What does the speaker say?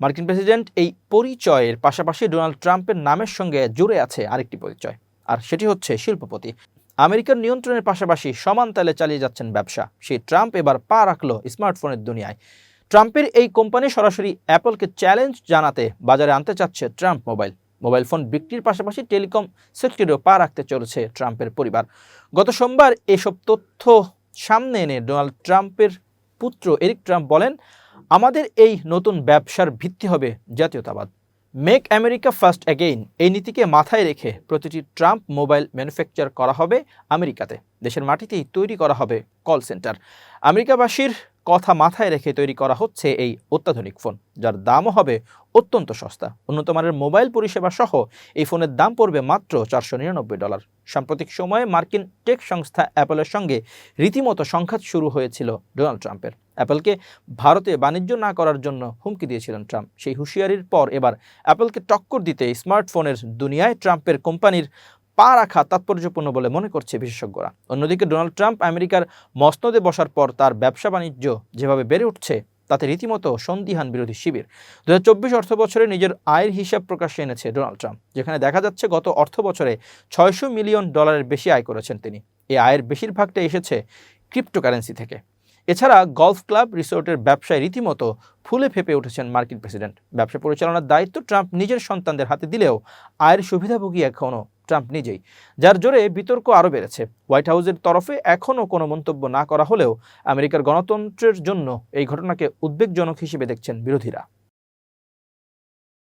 মার্কিন প্রেসিডেন্ট এই পরিচয়ের পাশাপাশি ডোনাল্ড ট্রাম্পের নামের সঙ্গে জুড়ে আছে আরেকটি পরিচয়, আর সেটি হচ্ছে শিল্পপতি। আমেরিকার নিয়ন্ত্রণের পাশাপাশি সমান তালে চালিয়ে যাচ্ছেন ব্যবসা। সেই ট্রাম্প এবার পা রাখল স্মার্টফোনের দুনিয়ায়। ট্রাম্পের এই কোম্পানি সরাসরি অ্যাপলকে চ্যালেঞ্জ জানাতে বাজারে আনতে চাচ্ছে ট্রাম্প মোবাইল। মোবাইল ফোন বিক্রির পাশাপাশি টেলিকম সেক্টরেও পা রাখতে চলেছে ট্রাম্পের পরিবার। গত সোমবার এসব তথ্য সামনে এনে ডোনাল্ড ট্রাম্পের পুত্র এরিক ট্রাম্প বলেন আমাদের এই নতুন ব্যবসার ভিত্তি হবে জাতীয়তাবাদ। মেক আমেরিকা ফার্স্ট অ্যাগেইন এই নীতিকে মাথায় রেখে প্রতিটি ট্রাম্প মোবাইল ম্যানুফ্যাকচার করা হবে আমেরিকাতে। দেশের মাটিতেই তৈরি করা হবে কল সেন্টার। আমেরিকাবাসীর কথা মাথায় রেখে তৈরি করা হচ্ছে এই অত্যাধুনিক ফোন, যার দামও হবে অত্যন্ত সস্তা। উন্নত মানের মোবাইল পরিষেবা সহ এই ফোনের দাম পড়বে মাত্র চারশো নিরানব্বই ডলার। সাম্প্রতিক সময়ে মার্কিন টেক সংস্থা অ্যাপলের সঙ্গে রীতিমতো সংঘাত শুরু হয়েছিল ডোনাল্ড ট্রাম্পের। অ্যাপলকে ভারতে বাণিজ্য না করার জন্য হুমকি দিয়েছিলেন ট্রাম্প। সেই হুঁশিয়ারির পর এবার অ্যাপলকে টক্কর দিতে স্মার্টফোনের দুনিয়ায় ট্রাম্পের কোম্পানির পা রাখা তাৎপর্যপূর্ণ বলে মনে করছে বিশেষজ্ঞরা। অন্যদিকে ডোনাল্ড ট্রাম্প আমেরিকার মসনদে বসার পর তার ব্যবসা বাণিজ্য যেভাবে বেড়ে উঠছে, তাতে রীতিমতো সন্দিহান বিরোধী শিবির। দু হাজার চব্বিশ অর্থ বছরে নিজের আয়ের হিসাব প্রকাশ্যে এনেছে ডোনাল্ড ট্রাম্প, যেখানে দেখা যাচ্ছে গত অর্থ বছরে ছয়শো মিলিয়ন ডলারের বেশি আয় করেছেন তিনি। এই আয়ের বেশিরভাগটা এসেছে ক্রিপ্টোকারেন্সি থেকে। এছাড়া গলফ ক্লাব রিসোর্টের ব্যবসায় রীতিমতো ফুলে ফেপে উঠেছেন মার্কিন প্রেসিডেন্ট। ব্যবসা পরিচালনার দায়িত্ব ট্রাম্প নিজের সন্তানদের হাতে দিলেও আয়ের সুবিধাভোগী এখনও ট্রাম্প নিজেই, যার জোরে বিতর্ক আরও বেড়েছে। হোয়াইট হাউসের তরফে এখনও কোনো মন্তব্য না করা হলেও আমেরিকার গণতন্ত্রের জন্য এই ঘটনাকে উদ্বেগজনক হিসেবে দেখছেন বিরোধীরা।